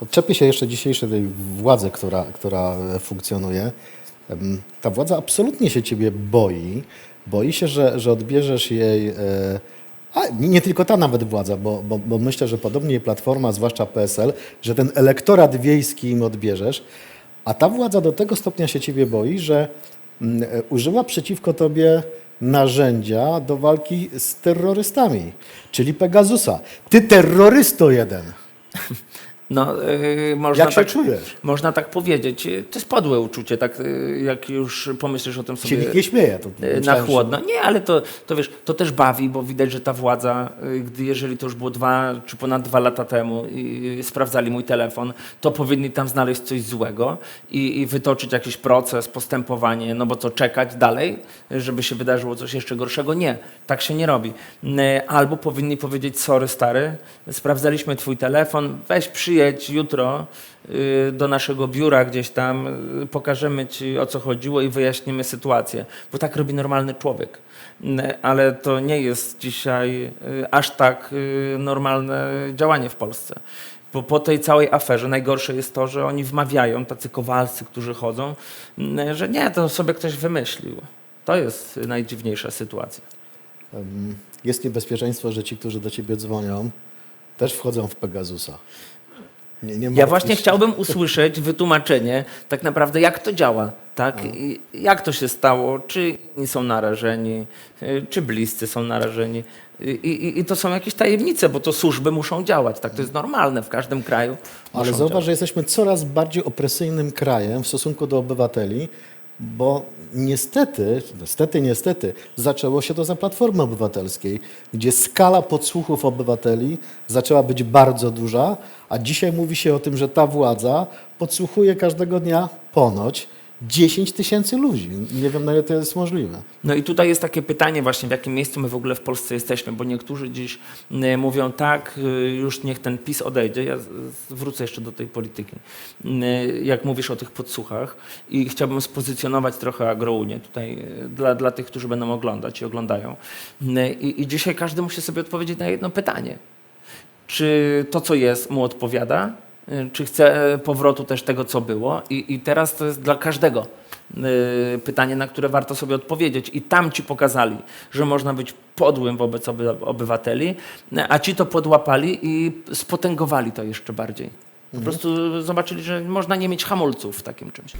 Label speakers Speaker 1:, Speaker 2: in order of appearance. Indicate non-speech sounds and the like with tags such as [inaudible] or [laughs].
Speaker 1: Podczepię się jeszcze dzisiejszej tej władzy, która, która funkcjonuje. Ta władza absolutnie się ciebie boi. Boi się, że, że odbierzesz jej. e, A nie tylko ta nawet władza, bo, bo, bo myślę, że podobnie Platforma, zwłaszcza PSL, że ten elektorat wiejski im odbierzesz. A ta władza do tego stopnia się ciebie boi, że mm, e, używa przeciwko tobie narzędzia do walki z terrorystami, czyli Pegasusa. Ty terrorysto jeden. [laughs]
Speaker 2: No, yy, można,
Speaker 1: Jak się
Speaker 2: tak,
Speaker 1: czujesz?
Speaker 2: można tak powiedzieć. To jest podłe uczucie, tak yy, jak już pomyślisz o tym
Speaker 1: Się
Speaker 2: sobie
Speaker 1: nikt nie śmieje. To
Speaker 2: yy, na chłodno. Nie, ale to, to wiesz, to też bawi, bo widać, że ta władza, yy, gdy jeżeli to już było dwa czy ponad dwa lata temu i i sprawdzali mój telefon, to powinni tam znaleźć coś złego i, i wytoczyć jakiś proces, postępowanie, no bo co, czekać dalej, żeby się wydarzyło coś jeszcze gorszego? Nie, tak się nie robi. Albo powinni powiedzieć, sorry stary, sprawdzaliśmy twój telefon, weź przyjedź jutro y, do naszego biura gdzieś tam, y, pokażemy ci o co chodziło i wyjaśnimy sytuację, bo tak robi normalny człowiek. Ale to nie jest dzisiaj y, aż tak normalne działanie w Polsce. Bo po tej całej aferze najgorsze jest to, że oni wmawiają, tacy kowalscy, którzy chodzą, że nie, to sobie ktoś wymyślił. To jest najdziwniejsza sytuacja.
Speaker 1: Jest niebezpieczeństwo, że ci, którzy do ciebie dzwonią, też wchodzą w Pegasusa. Nie, nie
Speaker 2: Ja właśnie
Speaker 1: się?
Speaker 2: chciałbym usłyszeć wytłumaczenie, tak naprawdę jak to działa, tak? I jak to się stało, czy inni są narażeni, y, czy bliscy są narażeni. I, i, I to są jakieś tajemnice, bo to służby muszą działać, tak? To jest normalne w każdym kraju.
Speaker 1: Ale zauważ,
Speaker 2: działać.
Speaker 1: że jesteśmy coraz bardziej opresyjnym krajem w stosunku do obywateli, bo niestety, niestety, niestety, zaczęło się to za Platformy Obywatelskiej, gdzie skala podsłuchów obywateli zaczęła być bardzo duża, a dzisiaj mówi się o tym, że ta władza podsłuchuje każdego dnia ponoć 10 tysięcy ludzi. Nie wiem, na ile to jest możliwe.
Speaker 2: No i tutaj jest takie pytanie właśnie, w jakim miejscu my w ogóle w Polsce jesteśmy, bo niektórzy dziś y, mówią tak, y, już niech ten PiS odejdzie. Ja wrócę jeszcze do tej polityki. Y, Jak mówisz o tych podsłuchach i chciałbym spozycjonować trochę agrounię tutaj dla, dla tych, którzy będą oglądać i oglądają. I, I dzisiaj każdy musi sobie odpowiedzieć na jedno pytanie. Czy to, co jest, mu odpowiada? Y, Czy chce powrotu też tego, co było? I, i teraz to jest dla każdego y, pytanie, na które warto sobie odpowiedzieć. I tam ci pokazali, że można być podłym wobec oby, obywateli, a ci to podłapali i spotęgowali to jeszcze bardziej. Po prostu zobaczyli, że można nie mieć hamulców w takim czymś.